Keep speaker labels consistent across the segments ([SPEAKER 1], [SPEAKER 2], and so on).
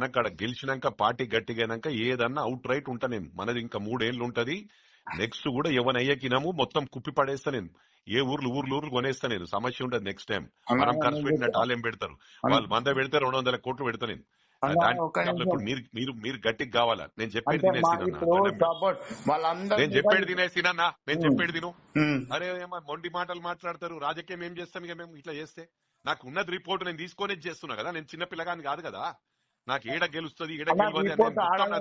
[SPEAKER 1] మనకాడ గెలిచినాక పార్టీ గట్టిగానాక ఏదన్నా out right ఉంటా నేను. మనది ఇంకా మూడేళ్ళు ఉంటది నెక్స్ట్ కూడా ఎవనయ్యకినాము మొత్తం కుప్పి పడేస్తా నేను. ఏ ఊర్లు ఊర్లు ఊర్లు కొనేస్తా నేను. సమస్య ఉండదు నెక్స్ట్ టైం మనం ఖర్చు పెట్టినట్టు ఏం పెడతారు. వాళ్ళు మంద పెడితే రెండు వందల కోట్లు పెడతా నేను. మీరు మీరు మీరు గట్టికి కావాలా? నేను చెప్పేది నేను చెప్పేది తినేసినన్నా నేను. చెప్పేది తిను. అరే మొండి మాటలు మాట్లాడతారు. రాజకీయం ఏం చేస్తాం ఇక మేము? ఇట్లా చేస్తే? నాకు ఉన్నది రిపోర్ట్ నేను తీసుకొని చేస్తున్నా కదా. నేను చిన్న పిల్లగాని కాదు కదా. నాకు ఏడ గెలుస్తుంది ఈడ
[SPEAKER 2] అన్నా,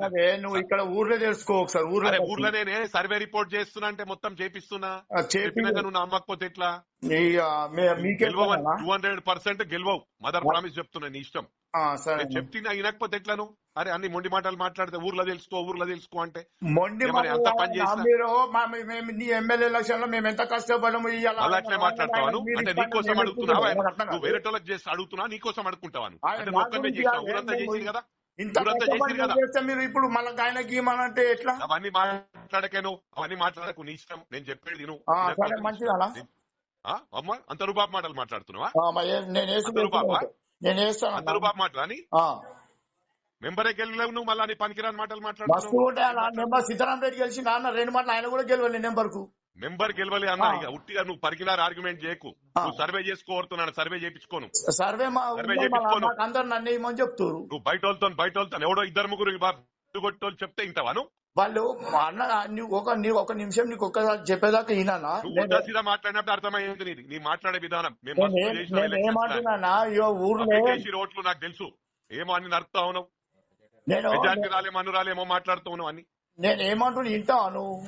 [SPEAKER 1] గెలవదు
[SPEAKER 2] నువ్వు ఇక్కడ ఊర్లో తెలుసుకో ఒకసారి ఊర్లో
[SPEAKER 1] నేనే సర్వే రిపోర్ట్ చేస్తున్నా అంటే మొత్తం చేపిస్తున్నా. చెప్పినాక నువ్వు నమ్మకపోతే ఎట్లా? గెలవవు
[SPEAKER 2] పనేనా?
[SPEAKER 1] టూ హండ్రెడ్ పర్సెంట్ గెలవవు. మదర్ ప్రామిస్ చెప్తున్నా నీ ఇష్టం.
[SPEAKER 2] సరే
[SPEAKER 1] నేను చెప్తున్నా వినకపోతే ఎట్లా నువ్వు అరే అన్ని మొండి మాటలు మాట్లాడితే ఊర్లో తెలుసుకో ఊర్లో తెలుసుకో అంటే.
[SPEAKER 2] మొండి
[SPEAKER 1] అంత పని
[SPEAKER 2] నీ ఎమ్మెల్యే ఎలక్షన్లో మేము ఎంత కష్టపడము
[SPEAKER 1] మళ్ళీ అట్లే మాట్లాడతావాను
[SPEAKER 2] మీరు
[SPEAKER 1] అంటే నీకోసం అడుగుతున్నావా నువ్వు. వేరే వాళ్ళకి చేసి అడుగుతున్నా నీకోసం అడుగుకుంటావాను అంటే ఒక్కనే చేసినా ఊరంతా చేసింది కదా?
[SPEAKER 2] ఇంత
[SPEAKER 1] ఊరంతా
[SPEAKER 2] కష్టపడి
[SPEAKER 1] చేసింది కదా?
[SPEAKER 2] చేస్తే మీరు ఇప్పుడు మళ్ళీ ఆయనకి ఇవ్వమంటే ఎట్లా?
[SPEAKER 1] అవన్నీ మాట్లాడకే నువ్వు అవన్నీ మాట్లాడకు నీ ఇష్టం. నేను చెప్పేది నువ్వు
[SPEAKER 2] మంచిదా
[SPEAKER 1] అమ్మ అంత రూపాపు మాటలు మాట్లాడుతున్నావా?
[SPEAKER 2] మరి ఏ- నేను
[SPEAKER 1] అందరూ బాబా? అని? మెంబరే గెలలేవు నువ్వు మళ్ళీ పనికిరాని మాటలు మాట్లాడుతున్నావు.
[SPEAKER 2] అన్న నెంబర్ సీతారాం రెడ్డి గెలిచి నాన్న రెండు మాటలు ఆయన కూడా గెలవాలి నెంబర్కు
[SPEAKER 1] మెంబర్ గెలవలే అన్న. ఇక ఉట్టిగా నువ్వు పరికినారు ఆర్గ్యుమెంట్ చేయకు. నువ్వు సర్వే చేసుకోరుతున్నాను సర్వే చేయించుకోను.
[SPEAKER 2] సర్వే మా
[SPEAKER 1] సర్వే.
[SPEAKER 2] నాకు అందరు నన్ను ఇవ్వమని చెప్తారు?
[SPEAKER 1] నువ్వు బయట వాళ్ళతో బయట వాళ్ళతో ఎవడో ఇద్దరు ముగ్గురు కొట్టోళ్ళు చెప్తే ఇంతవాను?
[SPEAKER 2] వాళ్ళు అన్న నువ్వు ఒక నీ ఒక నిమిషం నీకు ఒక్కసారి చెప్పేదాకా ఈయన
[SPEAKER 1] నువ్వు ఉల్టా సీదా మాట్లాడినప్పుడు అర్థమయ్యేది నీది. నీ మాట్లాడే విధానం. మేము మస్తు చేసినాం
[SPEAKER 2] నేను
[SPEAKER 1] elections time.
[SPEAKER 2] ఏమంటున్నా అయ్యో ఊర్లో
[SPEAKER 1] రోడ్లు నాకు తెలుసు. ఏమో అని నడుపుతా ఉన్నావు.
[SPEAKER 2] నేను
[SPEAKER 1] రాలేమో మాట్లాడుతూ ఉన్నావు అని
[SPEAKER 2] నేను ఏమంటున్నా? నువ్వు?